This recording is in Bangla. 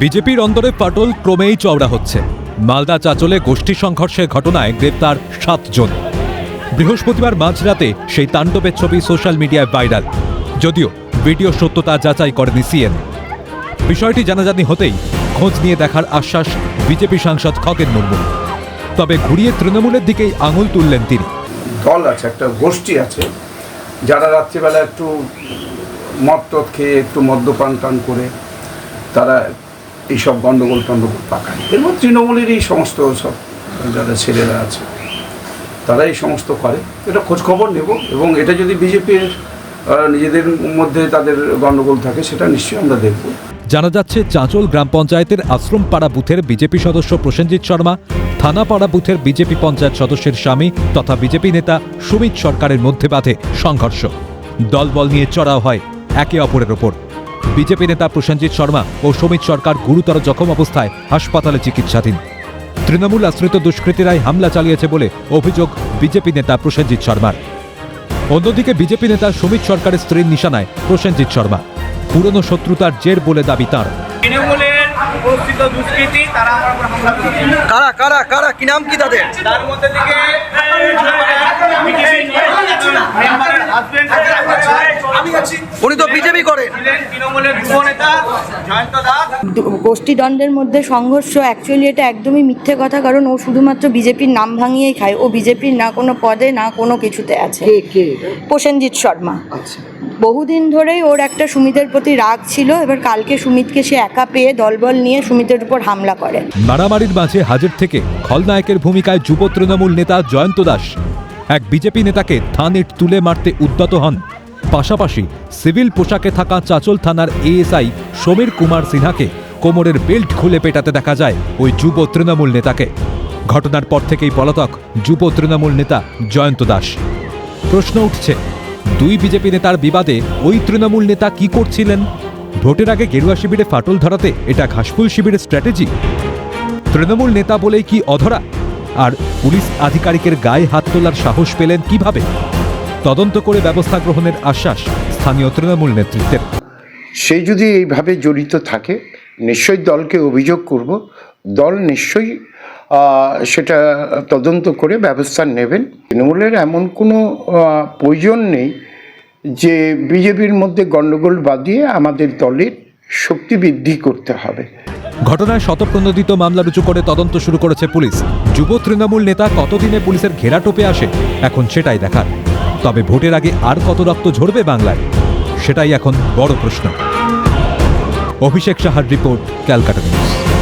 বিজেপির অন্দরে ফাটল ক্রমেই চওড়া হচ্ছে। মালদা চাচলে গোষ্ঠী সংঘর্ষের ঘটনায় গ্রেপ্তার সাতজন বৃহস্পতিবার মাঝরাতে সেই তাণ্ডবের ছবি সোশ্যাল মিডিয়ায় ভাইরাল। যদিও ভিডিও সত্যতা যাচাই করেনি সিএন। বিষয়টি জানাজানি হতেই খোঁজ নিয়ে দেখার আশ্বাস বিজেপি সাংসদ খগেন মুর্মু। তবে ঘুরিয়ে তৃণমূলের দিকেই আঙুল তুললেন তিনি। দল আছে, একটা গোষ্ঠী আছে, যারা রাত্রিবেলা একটু মদ টদ খেয়ে একটু মদ্যপান টান করে, তারা এইসব গণ্ডগোল টণ্ডগোল পাকায়। এর তৃণমূলের এই সমস্ত সব যারা ছেলেরা আছে তারা এই সমস্ত করে। এটা খোঁজখবর নেব এবং এটা যদি বিজেপির নিজেদের মধ্যে তাদের গণ্ডগোল থাকে, সেটা নিশ্চয়ই আমরা দেখব। জানা যাচ্ছে চাঁচল গ্রাম পঞ্চায়েতের আশ্রমপাড়া বুথের বিজেপি সদস্য প্রসেনজিৎ শর্মা, থানাপাড়া বুথের বিজেপি পঞ্চায়েত সদস্যের স্বামী তথা বিজেপি নেতা সুমিত সরকারের মধ্যে বাঁধে সংঘর্ষ। দলবল নিয়ে চড়াও হয় একে অপরের ওপর। বিজেপি নেতা প্রসেনজিৎ শর্মা ও সুমিত সরকার গুরুতর জখম অবস্থায় হাসপাতালে চিকিৎসাধীন। তৃণমূল আশ্রিত দুষ্কৃতীরাই হামলা চালিয়েছে বলে অভিযোগ বিজেপি নেতা প্রসেনজিৎ শর্মার। অন্যদিকে বিজেপি নেতা সুমিত সরকারের স্ত্রীর নিশানায় প্রসেনজিৎ শর্মা। পুরনো শত্রুতার জের বলে দাবি তাঁর। তৃণমূলের উপস্থিত দুষ্কৃতী তারা আমার উপর হামলা করেছে কারা কারা কারা কি নাম কি তাদের? তার মধ্যে থেকে উনি তো বিজেপি করেন। গোষ্ঠীদ্বন্দ্বের মধ্যে সংঘর্ষ অ্যাকচুয়ালি এটা একদমই মিথ্যে কথা কারণ ও শুধুমাত্র বিজেপির নাম ভাঙিয়েই খায়। ও বিজেপির না কোনো পদে না কোনো কিছুতে আছে। কে কে? প্রসেনজিৎ শর্মা। আচ্ছা। বহুদিন ধরেই ওর একটা সুমিতের প্রতি রাগ ছিল। এবার কালকে সুমিতকে সে একা পেয়ে দলবল নিয়ে সুমিতের উপর হামলা করে। মারামারির মাঝে হাজির থেকে খলনায়কের ভূমিকায় যুব তৃণমূল নেতা জয়ন্ত দাস এক বিজেপি নেতাকে থানিট তুলে মারতে উদ্যত হন পাশাপাশি সিভিল পোশাকে থাকা চাচল থানার এএসআই সমীর কুমার সিনহাকে কোমরের বেল্ট খুলে পেটাতে দেখা যায় ওই যুব তৃণমূল নেতাকে। ঘটনার পর থেকেই পলাতক যুব তৃণমূল নেতা জয়ন্ত দাস। প্রশ্ন উঠছে, দুই বিজেপি নেতার বিবাদে ওই তৃণমূল নেতা কি করছিলেন? ভোটের আগে গেরুয়া শিবিরে ফাটল ধরাতে এটা ঘাসফুল শিবিরের স্ট্র্যাটেজি। তৃণমূল নেতা বলেই কি অধরা? আর পুলিশ আধিকারিকের গায়ে হাত তোলার সাহস পেলেন কীভাবে? তদন্ত করে ব্যবস্থা গ্রহণের আশ্বাস স্থানীয় তৃণমূল নেতৃত্বের। সে যদি এইভাবে জড়িত থাকে নিশ্চয়ই দলকে অভিযোগ করব। দল নিশ্চয়ই সেটা তদন্ত করে ব্যবস্থা নেবেন। তৃণমূলের এমন কোনো প্রয়োজন নেই যে বিজেপির মধ্যে গণ্ডগোল বাদিয়ে আমাদের দলের শক্তি বৃদ্ধি করতে হবে। ঘটনায় শতপ্রণোদিত মামলা রুজু করে তদন্ত শুরু করেছে পুলিশ। যুব তৃণমূল নেতা কতদিনে পুলিশের ঘেরাটোপে আসে এখন সেটাই দেখার। তবে ভোটের আগে আর কত রক্ত ঝরবে বাংলায়? সেটাই এখন বড় প্রশ্ন। অভিষেক সাহার রিপোর্ট ক্যালকাটা নিউজ।